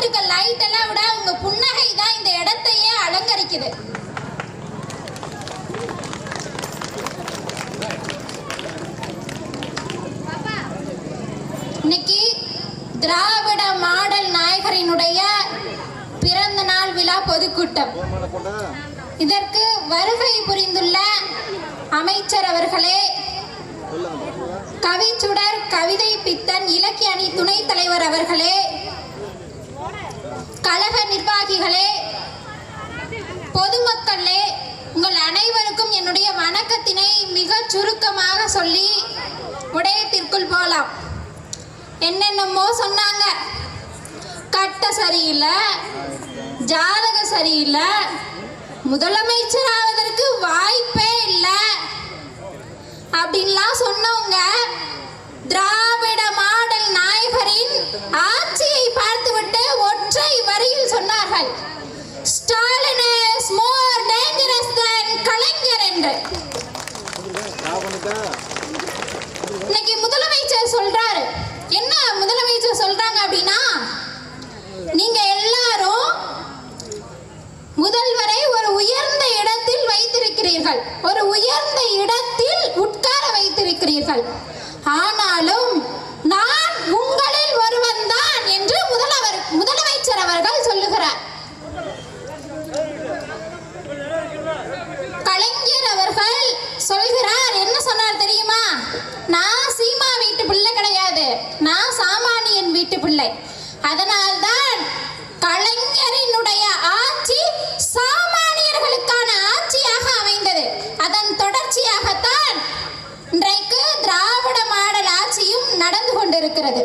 இருக்க லைட் எல்லாம் விட உங்க புன்னகை தான் இந்த இடத்தையே அலங்கரிக்குது. இன்னைக்கு திராவிட மாடல் நாயகரினுடைய பிறந்த நாள் விழா பொதுக்கூட்டம். இதற்கு வருகை புரிந்துள்ள அமைச்சர் அவர்களே கவிச்சுடர் கவிதை பித்தன் இலக்கிய அணி துணைத் தலைவர் அவர்களே பொதுமக்களே உங்கள் அனைவருக்கும் என்னுடைய வணக்கத்தினை மிக சுருக்கமாக சொல்லி உடையத்திற்குள் போலாம். என்னென்னமோ சொன்னாங்க. கட்ட சரியில்லை ஜாதக சரியில்லை முதலமைச்சர் ஆவதற்கு வாய்ப்பே இல்லை. அப்படின்லாம் சொன்னவங்க திராவிட மாடல் நாயகரின் ஆட்சியை பார்த்துவிட்டு ஒற்றை வரியில் சொன்னார்கள். இன்னைக்கு முதலமைச்சர் சொல்றாரு. என்ன முதலமைச்சர் சொல்றாங்க அப்படின்னா நீங்க எல்லாரும் முதல்வரை ஒரு உயர்ந்த இடத்தில் வைத்திருக்கிறீர்கள். ஒரு உயர்ந்த இடத்தில் உட்கார வைத்திருக்கிறீர்கள். ஆனாலும் பிள்ளை. அதனால்தான் கலைஞரினுடைய ஆட்சி சாமானியர்களுக்கான ஆட்சியாக அமைந்தது. அதன் தொடர்ச்சியாகத்தான் இன்றைக்கு திராவிட மாடல் ஆட்சியும் நடந்து கொண்டிருக்கிறது.